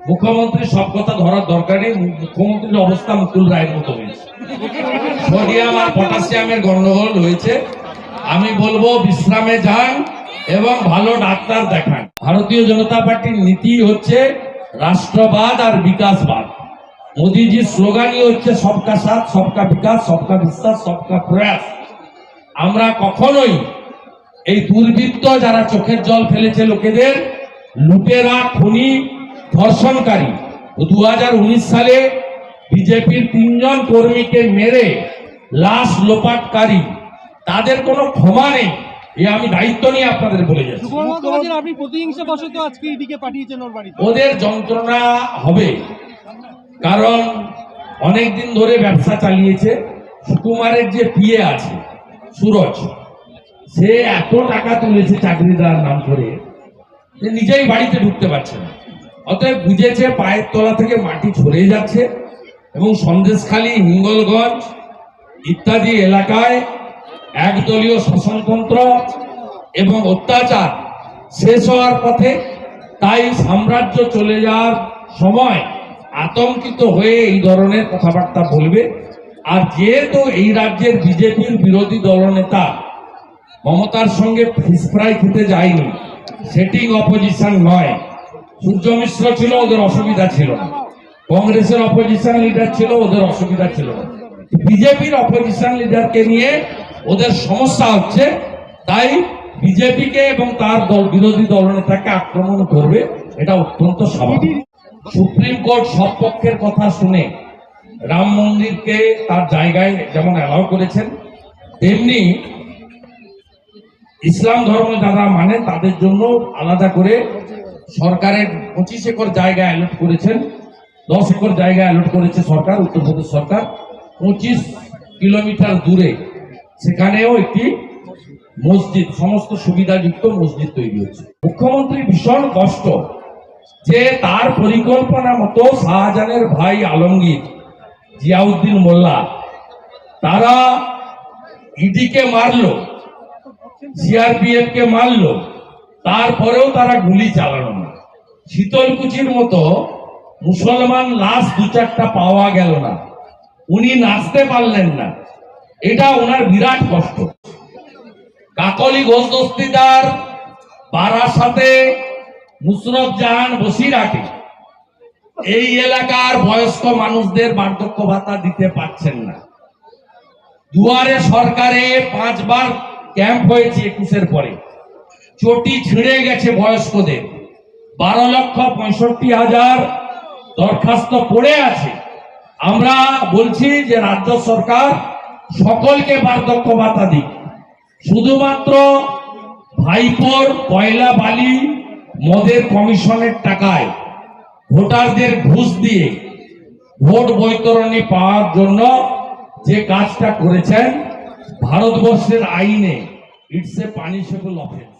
মুখ্যমন্ত্রী সব কথা ধরার দরকার নেই, মুখ্যমন্ত্রীর অবস্থা মুকুল রায়ের মতো হয়েছে। সোডিয়াম আর পটাশিয়ামের গন্ডগোল হয়েছে। আমি বলব, বিশ্রামে যান এবং ভালো ডাক্তার দেখান। ভারতীয় জনতা পার্টির নীতি হচ্ছে রাষ্ট্রবাদ আর বিকাশবাদ। মোদিজির স্লোগানই হচ্ছে, সবকা সাথ, সবকা বিকাশ, সবকা বিশ্বাস, সবকা প্রয়াস। আমরা কখনোই এই দুর্বৃত্ত যারা চোখের জল ফেলেছে লোকেদের, লুটেরা, খুনি ধর্ষণকারী। দু হাজার উনিশ সালে বিজেপির তিনজন কর্মীকে মেরে লাশ লোপাটকারী। তাদের কোনো ক্ষমা নেই এ আমি দায়িত্ব নিয়ে আপনাদের বলে যাচ্ছি। আপনি প্রতিহিংসা বশত আজকে ইডিকে পাঠিয়েছেন ওর বাড়িতে। ওদের যন্ত্রণা হবে কারণ অনেক দিন ধরে ব্যবসা চালিয়েছে সুকুমারের যে পিএ আছে সুরজ সে এত টাকা তুলেছে চাকরি দেওয়ার নাম করে যে নিজেই বাড়িতে ঢুকতে পারছে না। অতএব বুঝেছে পায়ের তলা থেকে মাটি ছড়ে যাচ্ছে এবং সন্দেশখালী, হিঙ্গলগঞ্জ ইত্যাদি এলাকায় একদলীয় শাসনতন্ত্র এবং অত্যাচার শেষ হওয়ার পথে তাই সাম্রাজ্য চলে যাওয়ার সময় আতঙ্কিত হয়ে এই ধরনের কথাবার্তা বলবে। আর যেহেতু এই রাজ্যের বিজেপির বিরোধী দলনেতা মমতার সঙ্গে ফিস ফ্রাই খেতে যায়নি, সেটিং অপোজিশন নয়। সূর্য মিশ্র ছিল, ওদের অসুবিধা ছিল না। কংগ্রেসের অপোজিশন লিডার ছিল, ওদের অসুবিধা ছিল না। বিজেপির অপোজিশন লিডারকে নিয়ে ওদের সমস্যা হচ্ছে, তাই বিজেপিকে এবং তার দল, বিরোধী দলনেতাকে আক্রমণ করবে, এটা অত্যন্ত স্বাভাবিক। সুপ্রিম কোর্ট সব পক্ষের কথা শুনে রাম মন্দিরকে তার জায়গায় যেমন অ্যালাউ করেছেন, তেমনি ইসলাম ধর্ম যারা মানে তাদের জন্য আলাদা করে সরকারের পঁচিশ একর জায়গা অ্যালট করেছেন, দশ একর জায়গা অ্যালট করেছে সরকার উত্তরপ্রদেশ সরকার। পঁচিশ কিলোমিটার দূরে সেখানেও একটি মসজিদ, সমস্ত সুবিধাযুক্ত মসজিদ তৈরি হচ্ছে মুখ্যমন্ত্রী ভীষণ কষ্ট যে তার পরিকল্পনা মতো শাহজাহানের ভাই আলমগীর, জিয়াউদ্দিন মোল্লা, তারা ইডিকে মারলো, সিআরপিএফ কে মারলো, তারপরেও তারা গুলি চালানো শীতলকুচির মতো মুসলমান লাশ দু চারটা পাওয়া গেল না। উনি নাচতে পারলেন না। এটা ওনার বিরাট কষ্ট। কাকলি ঘোষ দস্তিদার সাথে নুসরত জাহান বসিরহাটে এই এলাকার বয়স্ক মানুষদের বার্ধক্য ভাতা দিতে পারছেন না। দুয়ারে সরকারে পাঁচবার ক্যাম্প হয়েছে একুশের পরে। চটি ছিঁড়ে গেছে বয়স্কদের। বারো লক্ষ পঁয়ষট্টি হাজার দরখাস্ত পড়ে আছে। আমরা বলছি যে রাজ্য সরকার সকলকে বার্ধক্য ভাতা দিক। শুধুমাত্র ভাইপোর কয়লা বালি মদের কমিশনের টাকায়, ভোটারদের ঘুষ দিয়ে ভোট বৈতরণী পাওয়ার জন্য যে কাজটা করেছেন, ভারতবর্ষের আইনে ইটস এ পানিশেবল অফেন্স।